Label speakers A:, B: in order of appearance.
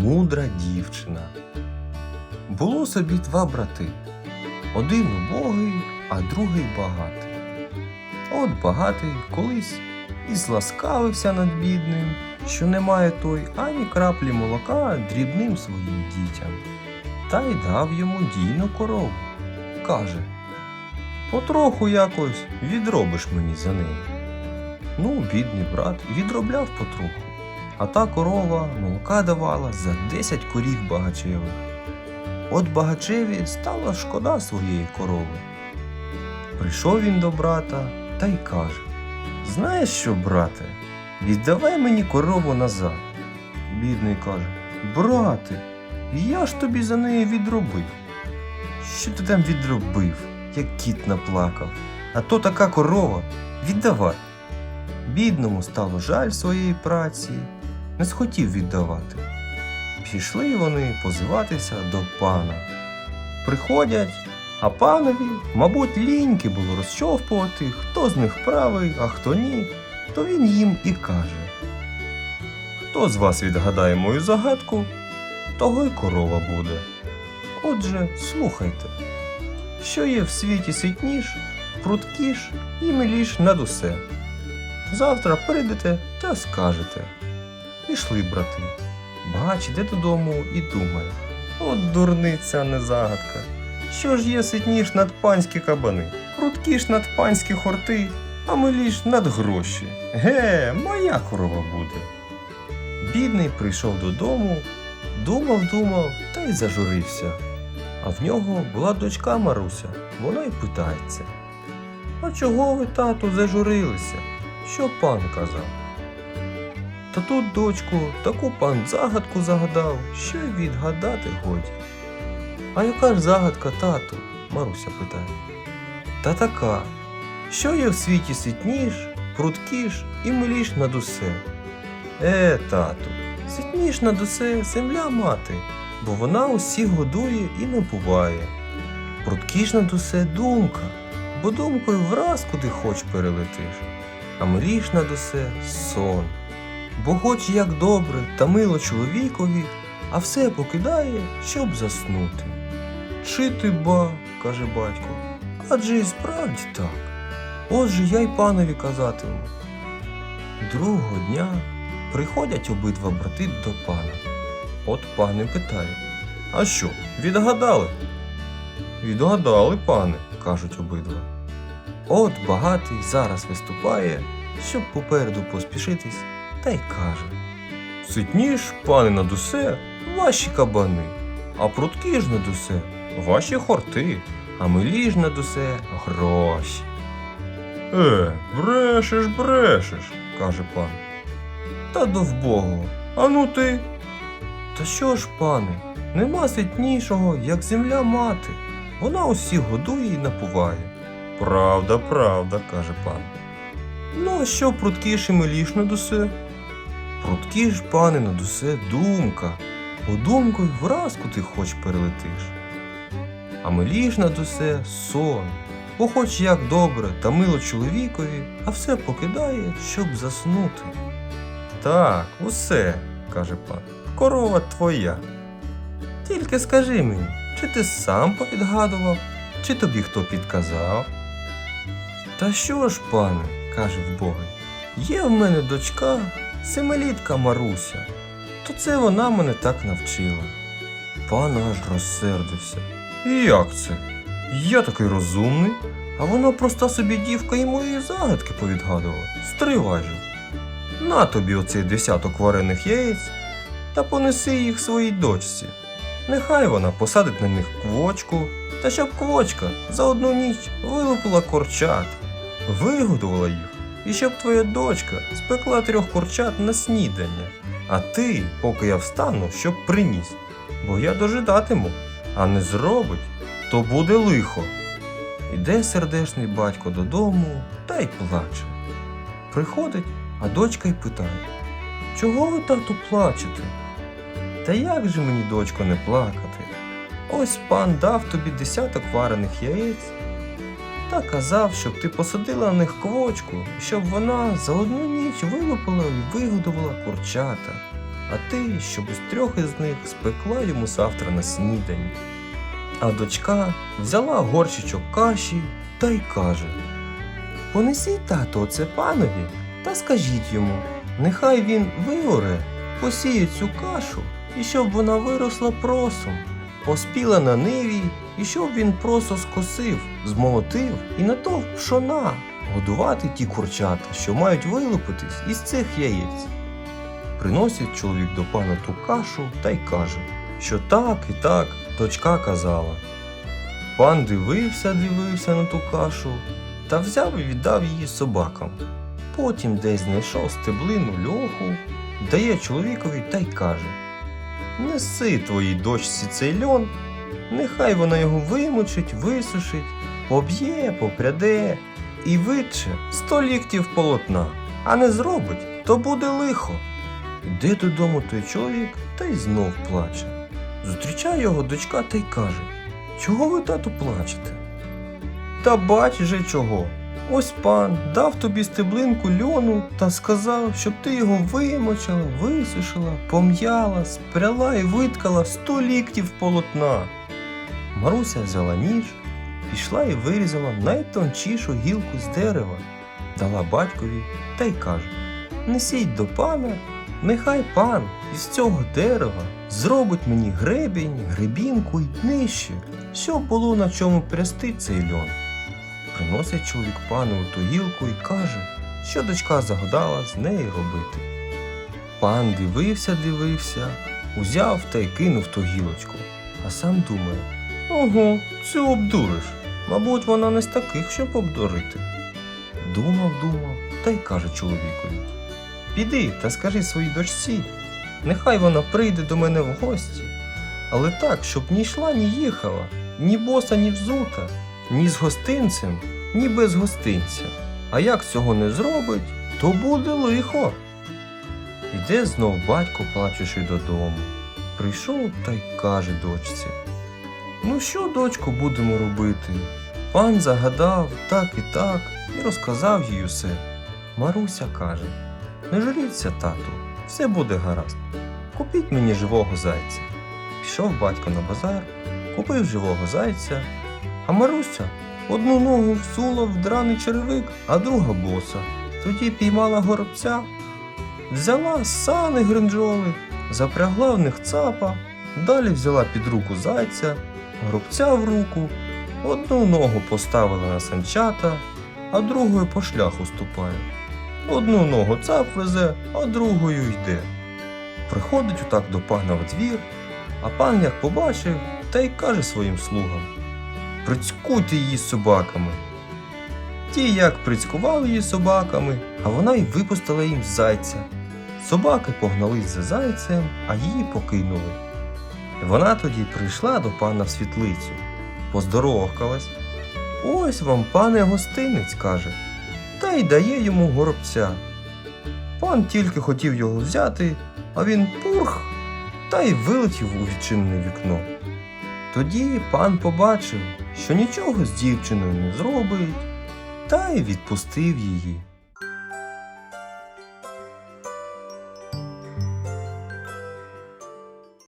A: мудра дівчина. Було собі два брати. Один убогий, а другий багатий. От багатий колись і зласкавився над бідним, що не має той ані краплі молока дрібним своїм дітям. Та й дав йому дійну корову. Каже, потроху якось відробиш мені за неї. Ну, бідний брат відробляв потроху, а та корова молока давала за 10 корів багачевих. От багачеві стало шкода своєї корови. Прийшов він до брата та й каже: Знаєш що, брате, віддавай мені корову назад. Бідний каже: Брате, я ж тобі за неї відробив. Що ти там відробив, як кіт наплакав, а то така корова, віддавай. Бідному стало жаль своєї праці, не схотів віддавати. Пішли вони позиватися до пана. Приходять, а панові, мабуть, ліньки було розчовпувати, хто з них правий, а хто ні, то він їм і каже. Хто з вас відгадає мою загадку, того й корова буде. Отже, слухайте, що є в світі світніш, пруткіш і миліш над усе. Завтра прийдете та скажете. Пішли, брати. Багач іде додому і думає. От дурниця не загадка. Що ж є ситніш над панські кабани, пруткіш над панські хорти, а миліш над гроші. Ге, моя корова буде. Бідний прийшов додому, думав, думав та й зажурився. А в нього була дочка Маруся, вона й питається. А чого ви, тату, зажурилися? Що пан казав? Та тут, дочку, таку пан загадку загадав, що й відгадати годі. А яка ж загадка, тату? Маруся питає. Та така, що є в світі світніш, пруткіш і миліш над усе. Е, тату, світніш над усе земля мати, бо вона усіх годує і напуває. Пруткіш над усе думка, бо думкою враз куди хоч перелетиш, а миліш над усе сон. Бо хоч як добре та мило чоловікові, а все покидає, щоб заснути. Чи ти ба, каже батько, адже і справді так. Отже я й панові казатиму. Другого дня приходять обидва брати до пана. От пан і питає: А що, відгадали? Відгадали, пане, кажуть обидва. От багатий зараз виступає, щоб попереду поспішитись, та й каже: Ситніш, пане над усе, ваші кабани, а пруткі ж над усе, ваші хорти, а милі ж над усе гроші. Е, брешеш, брешеш, каже пан. Та довбогу, а ну ти. Та що ж, пане, нема ситнішого, як земля мати. Вона усіх годує і напуває. Правда, правда, каже пан. Ну, а що пруткіше миліш над усе? Пруткі ж, пане, над усе думка, бо думкою враз куди хоч перелетиш. А миліш над усе сон, бо хоч як добре та мило чоловікові, а все покидає, щоб заснути. Так, усе, каже пан, корова твоя. Тільки скажи мені, чи ти сам повідгадував, чи тобі хто підказав? Та що ж, пане, каже вбогий, є в мене дочка, семилітка Маруся, то це вона мене так навчила. Пан аж розсердився. І як це? Я такий розумний, а вона проста собі дівка і мої загадки повідгадувала. Стривай же. На тобі оцей десяток варених яєць та понеси їх своїй дочці. Нехай вона посадить на них квочку, та щоб квочка за одну ніч вилупила курчат, вигодувала їх, і щоб твоя дочка спекла трьох курчат на снідання, а ти, поки я встану, щоб приніс, бо я дожидатиму, а не зробить, то буде лихо. Іде сердешний батько додому та й плаче. Приходить, а дочка й питає: Чого ви, тату, плачете? Та як же мені, дочко, не плакати? Ось пан дав тобі десяток варених яєць та казав, щоб ти посадила на них квочку, щоб вона за одну ніч вилупила і вигодувала курчата. а те, щоб із трьох із них спекла йому завтра на сніданні. А дочка взяла горщичок каші та й каже: Понесіть тато оце панові та скажіть йому, нехай він виоре, посіє цю кашу, і щоб вона виросла просом, поспіла на ниві, і щоб він просо скосив, змолотив і натовп пшона, годувати ті курчата, що мають вилупитись із цих яєць. Приносить чоловік до пана ту кашу та й каже, що так і так дочка казала. Пан дивився, дивився на ту кашу та взяв і віддав її собакам. Потім десь знайшов стеблину льоху, дає чоловікові та й каже: Неси твоїй дочці цей льон, нехай вона його вимочить, висушить, поб'є, попряде і витче сто ліктів полотна, а не зробить, то буде лихо. Іде додому той чоловік та й знов плаче. Зустрічає його дочка та й каже: Чого ви, тату, плачете? Та бач же чого. Ось пан дав тобі стеблинку льону та сказав, щоб ти його вимочила, висушила, пом'яла, спряла і виткала сто ліктів полотна. Маруся взяла ніж, пішла і вирізала найтончішу гілку з дерева, дала батькові та й каже: Несіть до пана, нехай пан із цього дерева зробить мені гребінь, гребінку й днище, щоб було на чому прясти цей льон. Приносить чоловік панову ту гілку і каже, що дочка загадала з нею робити. Пан дивився, дивився, узяв та й кинув ту гілочку, а сам думає: Ого, цю обдуриш. Мабуть, вона не з таких, щоб обдурити. Думав, думав, та й каже чоловікові: Піди та скажи своїй дочці, нехай вона прийде до мене в гості, але так, щоб ні йшла, ні їхала, ні боса, ні взута, ні з гостинцем, ні без гостинця. А як цього не зробить, то буде лихо. Іде знов батько, плачучи додому. Прийшов та й каже дочці: Ну що, дочко, будемо робити? Пан загадав так і так і розказав їй усе. Маруся каже: Не жаліться, тату, все буде гаразд. Купіть мені живого зайця. Пішов батько на базар, купив живого зайця, а Маруся одну ногу всула в драний черевик, а друга боса. Тоді піймала горобця, взяла сани гринджоли, запрягла в них цапа, далі взяла під руку зайця, горобця в руку, одну ногу поставила на санчата, а другою по шляху ступає. Одну ногу цап везе, а другою йде. Приходить отак до пана в двір, а пан як побачив, та й каже своїм слугам: Прицькуйте її собаками. Ті як прицькували її собаками, а вона й випустила їм зайця. Собаки погнались за зайцем, а її покинули. Вона тоді прийшла до пана в світлицю, поздоровкалась. Ось вам, пане гостинець, каже, та й дає йому горобця. Пан тільки хотів його взяти, а він пурх та й вилетів у відчинене вікно. Тоді пан побачив, що нічого з дівчиною не зробить, та й відпустив її.